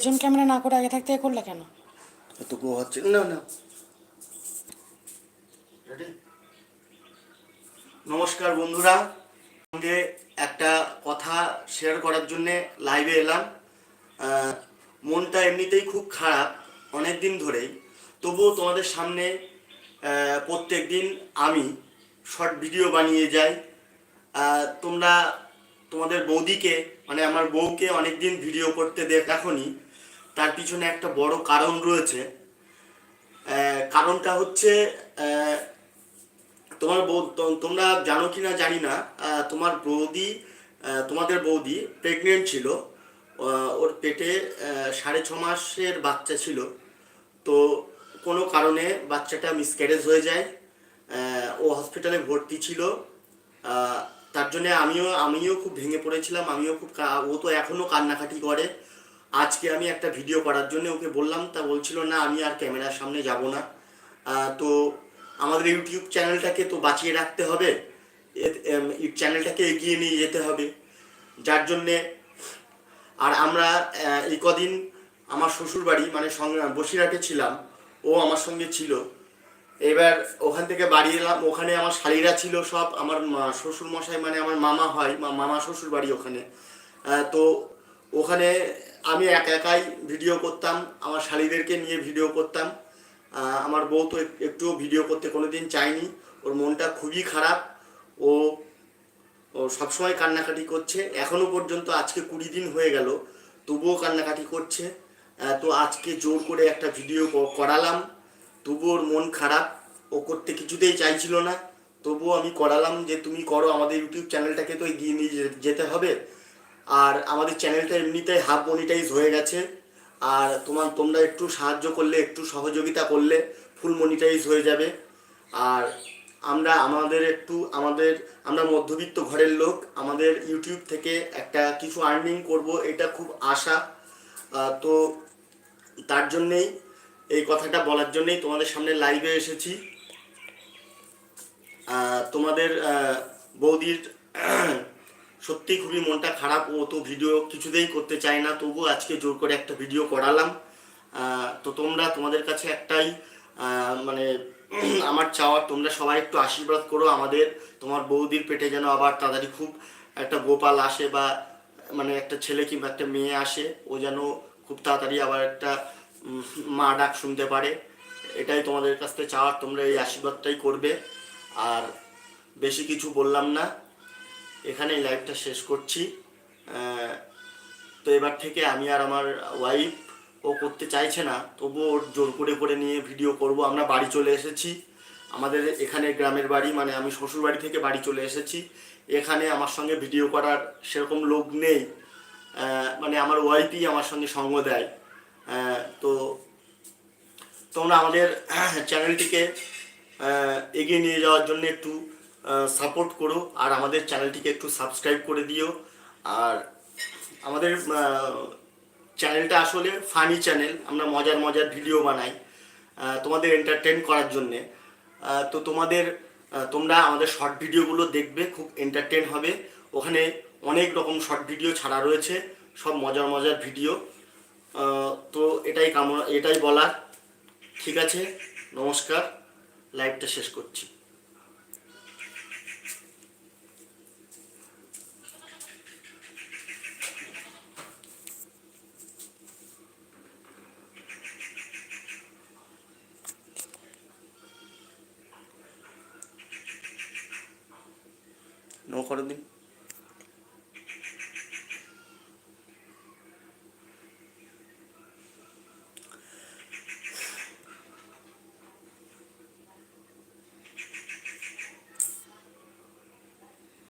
পিছন ক্যামেরা না করে আগে থাকতে করলে কেন? তো গো হচ্ছে না। না নমস্কার বন্ধুরা। সঙ্গে একটা কথা শেয়ার করার জন্যে লাইভে এলাম। মনটা এমনিতেই খুব খারাপ অনেক দিন ধরেই। তবুও তোমাদের সামনে প্রত্যেক দিন আমি শর্ট ভিডিও বানিয়ে যাই। তোমরা তোমাদের বৌদিকে মানে আমার বউকে অনেক দিন ভিডিও করতে দেখনি। তার পিছনে একটা বড় কারণ রয়েছে। কারণটা হচ্ছে তোমার বৌ তোমরা জানো কি না জানি না তোমার বৌদি তোমাদের বৌদি প্রেগনেন্ট ছিল। ওর পেটে সাড়ে ছ মাসের বাচ্চা ছিল। তো কোনো কারণে বাচ্চাটা মিসক্যারেজ হয়ে যায়। ও হসপিটালে ভর্তি ছিল। তার জন্যে আমিও আমিও খুব ভেঙে পড়েছিলাম। আমিও খুব ও তো এখনও কান্নাকাটি করে। আজকে আমি একটা ভিডিও করার জন্য ওকে বললাম, তা বলছিল, না, আমি আর ক্যামেরার সামনে যাব না। তো আমাদের ইউটিউব চ্যানেলটাকে তো বাঁচিয়ে রাখতে হবে। চ্যানেলটাকে এগিয়ে নিয়ে যেতে হবে। যার জন্যে আর আমরা এই কদিন আমার শ্বশুর বাড়ি মানে বসিরহাটে ছিলাম, ও আমার সঙ্গে ছিল। এবার ওখান থেকে বাড়ি এলাম, ওখানে আমার শালিরা ছিল সব, আমার শ্বশুর মশাই মানে আমার মামা হয় মামা শ্বশুর বাড়ি ওখানে তো ওখানে আমি একা একাই ভিডিও করতাম, আমার শালিদেরকে নিয়ে ভিডিও করতাম। আমার বউ তো এক- একটুও ভিডিও করতে কোনোদিন চায়নি। ওর মনটা খুবই খারাপ। ও ও সবসময় কান্নাকাটি করছে। এখনও পর্যন্ত আজকে কুড়ি দিন হয়ে গেল, তবুও কান্নাকাটি করছে। তো আজকে জোর করে একটা ভিডিও করালাম। তবুও ওর মন খারাপ। ও করতে কিছুতেই চাইছিল না। তবুও আমি করালাম যে, তুমি করো, আমাদের ইউটিউব চ্যানেলটাকে তো এগিয়ে নিয়ে যেতে হবে। আর আমাদের চ্যানেলটা এমনিতেই হাফ মনিটাইজ হয়ে গেছে। আর তোমার, তোমরা একটু সাহায্য করলে, একটু সহযোগিতা করলে ফুল মনিটাইজ হয়ে যাবে। আর আমরা, আমাদের একটু, আমাদের, আমরা মধ্যবিত্ত ঘরের লোক, আমাদের ইউটিউব থেকে একটা কিছু আর্নিং করব, এটা খুব আশা। তো তার জন্যেই, এই কথাটা বলার জন্যেই তোমাদের সামনে লাইভে এসেছি। তোমাদের বৌদির সত্যি খুবই মনটা খারাপ। ও তো ভিডিও কিছুতেই করতে চায় না। তবু আজকে জোর করে একটা ভিডিও করালাম। তো তোমরা, তোমাদের কাছে একটাই মানে আমার চাওয়ার তোমরা সবাই একটু আশীর্বাদ করো আমাদের। তোমার বৌদির পেটে যেন আবার তাড়াতাড়ি খুব একটা গোপাল আসে বা মানে একটা ছেলে কিংবা একটা মেয়ে আসে, ও যেন খুব তাড়াতাড়ি আবার একটা মা ডাক শুনতে পারে। এটাই তোমাদের কাছ থেকে চাওয়ার তোমরা এই আশীর্বাদটাই করবে। আর বেশি কিছু বললাম না। এখানেই লাইভটা শেষ করছি। তো এবার থেকে আমি আর আমার ওয়াইফ ও করতে চাইছে না, তবুও ওর জোর করে করে নিয়ে ভিডিও করব। আমরা বাড়ি চলে এসেছি। আমাদের এখানে গ্রামের বাড়ি মানে আমি শ্বশুর বাড়ি থেকে বাড়ি চলে এসেছি। এখানে আমার সঙ্গে ভিডিও করার সেরকম লোক নেই। মানে আমার ওয়াইফই আমার সঙ্গে সঙ্গ দেয়। তো তোমরা আমাদের চ্যানেলটিকে এগিয়ে নিয়ে যাওয়ার জন্য একটু সাপোর্ট করো, আর আমাদের চ্যানেলটিকে একটু সাবস্ক্রাইব করে দিও। আর আমাদের চ্যানেলটা আসলে ফানি চ্যানেল আমরা মজার মজার ভিডিও বানাই তোমাদের এন্টারটেন করার জন্যে। তো তোমাদের তোমরা আমাদের শর্ট ভিডিওগুলো দেখবে, খুব এন্টারটেন হবে। ওখানে অনেক রকম শর্ট ভিডিও ছাড়া রয়েছে, সব মজার মজার ভিডিও তো এটাই কামনা, এটাই বলার। ঠিক আছে, নমস্কার লাইভটা শেষ করছি। নো করে দিন